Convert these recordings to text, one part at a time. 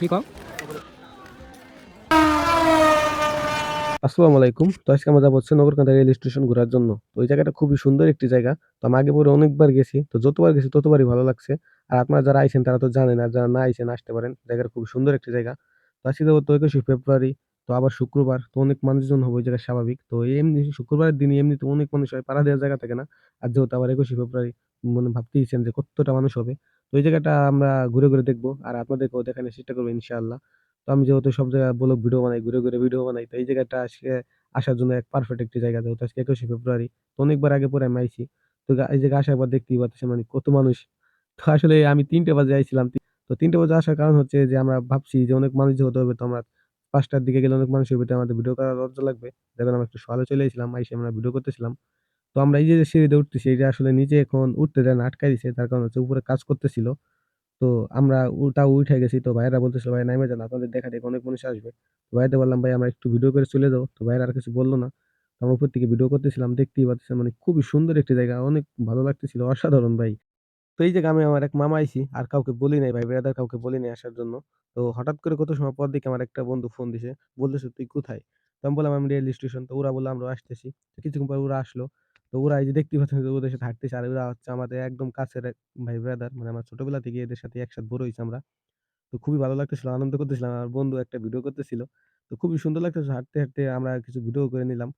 কি আলাইকুম। তো আজকে আমরা যাব নগরকান্দা রেল স্টেশন ঘোরার জন্য। তো ওই জায়গাটা খুবই সুন্দর একটি জায়গা। তো আমি আগে পরে অনেকবার গেছি। তো যতবার গেছি ততবারই ভালো লাগছে। আর আপনারা যারা আইছেন, তারা তো জানেন, আর যারা না আইছেন, আসতে পারেন। জায়গাটা খুব সুন্দর একটি জায়গা। তো আজকে যাব তো একুশে ফেব্রুয়ারি। তো আবার শুক্রবার। তো অনেক মানুষজন হবে ওই জায়গায় স্বাভাবিক। তো এমনি শুক্রবারের দিনে এমনিতে অনেক মানুষ হয়, পাড়া দেওয়ার জায়গা থাকে না। আর যেহেতু আবার একুশে ফেব্রুয়ারি মানে ভাবতেইছেন যে কতটা মানুষ হবে। তো এই জায়গাটা আমরা ঘুরে ঘুরে দেখব। আর আপনাদেরকেও দেখানোর চেষ্টা করব ইনশাআল্লাহ। তো আমি যেহেতু সব জায়গায় ব্লগ ভিডিও বানাই, ঘুরে ঘুরে ভিডিও বানাই, তো এই জায়গাটা আজকে আসার জন্য এক পারফেক্ট একটি জায়গা। যেহেতু আজকে একুশে ফেব্রুয়ারি, তো অনেকবার আগে পরে আমি আইছি। তো এই জায়গায় আসার পর দেখতেই পাচ্ছেন মানে কত মানুষ। তো আসলে আমি তিনটে বাজে আইছিলাম। তো তিনটে বাজে আসার কারণ হচ্ছে যে আমরা ভাবছি যে অনেক মানুষ যেহেতু হবে, তো আমরা পাঁচটার দিকে গেলে অনেক মানুষ হবে তো আমাদের ভিডিও করার লজ্জা লাগবে। দেখুন আমরা একটু সকালে চলে এসেছিলাম আইসে আমরা ভিডিও করতেছিলাম। তো আমরা এই যে সিঁড়িতে উঠতেছি, এটা আসলে নিচে এখন উঠতে দেয় না আটকাই দিছে, তার কারণ হচ্ছে উপরে কাজ করতেছিল। তো আমরা উল্টা উঠে গেছি, তো ভাইয়েরা বলতেছিল ভাই নামে যান, আপনাদের দেখা দেখে অনেক মানুষ আসবে। তো ভাইয়াতে বললাম ভাই আমরা একটু ভিডিও করে চলে যাব। তো ভাইয়েরা আর কিছু বলল না। আমরা উপর থেকে ভিডিও করতেছিলাম, দেখতেই পাচ্ছেন মানে খুবই সুন্দর একটি জায়গা, অনেক ভালো লাগতেছিল, অসাধারণ ভাই। তো এই জায়গায় আমি আমার এক মামা আইছি, আর কাউকে বলি নাই ভাই ব্রাদার কাউকে বলি নাই আসার জন্য। তো হঠাৎ করে কত সময় পর দিকে আমার একটা বন্ধু ফোন দিছে, বলতেছে, তুই কোথায়? তো আমি বললাম, আমি রেল স্টেশন তো ওরা বলল আমরা আসতেছি। কিছুক্ষণ পর ওরা আসলো। তো ওরা এই যে দেখতে পাচ্ছে ওদের সাথে হাঁটতেছে আর ওরা হচ্ছে আমাদের একদম কাছের ভাই ব্রাদার মানে আমার ছোটবেলা থেকে এদের সাথে একসাথে বড় হয়েছি আমরা তো খুবই ভালো লাগতেছিল, আনন্দ করতেছিলাম। আমার বন্ধু একটা ভিডিও করতেছিল। তো খুবই সুন্দর লাগতেছে হাঁটতে, হাঁটতে আমরা কিছু ভিডিও করে নিলাম।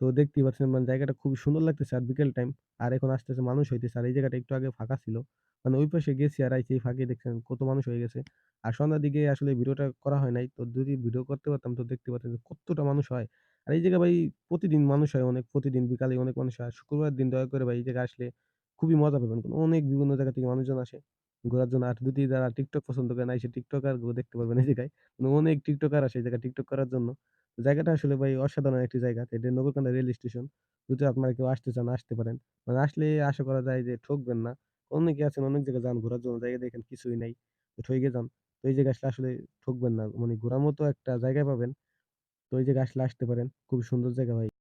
তো দেখতেই পাচ্ছেন মানে জায়গাটা খুবই সুন্দর লাগতেছে আর বিকেল টাইম। আর এখন আসতেছে মানুষ হইতেছে। আর এই জায়গাটা একটু আগে ফাঁকা ছিল। মানে ওই পাশে গেছি আর আইছি ফাঁকে দেখছেন কত মানুষ হয়ে গেছে। আর সন্ধ্যার দিকে আসলে ভিডিওটা করা হয় নাই। তো যদি ভিডিও করতে পারতাম তো দেখতে পারতেন যে কতটা মানুষ হয়। আর এই জায়গায় ভাই প্রতিদিন মানুষ হয় অনেক, প্রতিদিন বিকালে অনেক মানুষ হয়। শুক্রবার দিন দয়া করে ভাই এই জায়গায় আসলে খুবই মজা পাবেন। অনেক বিভিন্ন জায়গা থেকে মানুষজন আসে। ঘোরার জন্য আর যদি যারা টিকটক পছন্দ করেন আইসে টিকটকার দেখতে পারবেন এই জায়গায়। মানে অনেক টিকটকার আসে এই জায়গায় টিকটক করার জন্য। জায়গাটা আসলে ভাই অসাধারণ একটি জায়গা। এটা নগরকান্দা রেল স্টেশন। যদি আপনারা কেউ আসতে চান আসতে পারেন। মানে আসলে আশা করা যায় যে ঠকবেন না। অনেকে আছেন অনেক জায়গায় যান, ঘোরার জন্য জায়গা দেখেন কিছুই নাই। তো ঠইকে যান। তো এই জায়গায় আসলে আসলে ঠকবেন না। মানে ঘোরার মতো একটা জায়গা পাবেন। তো এই জায়গায় আসলে আসতে পারেন। খুবই সুন্দর জায়গা ভাই।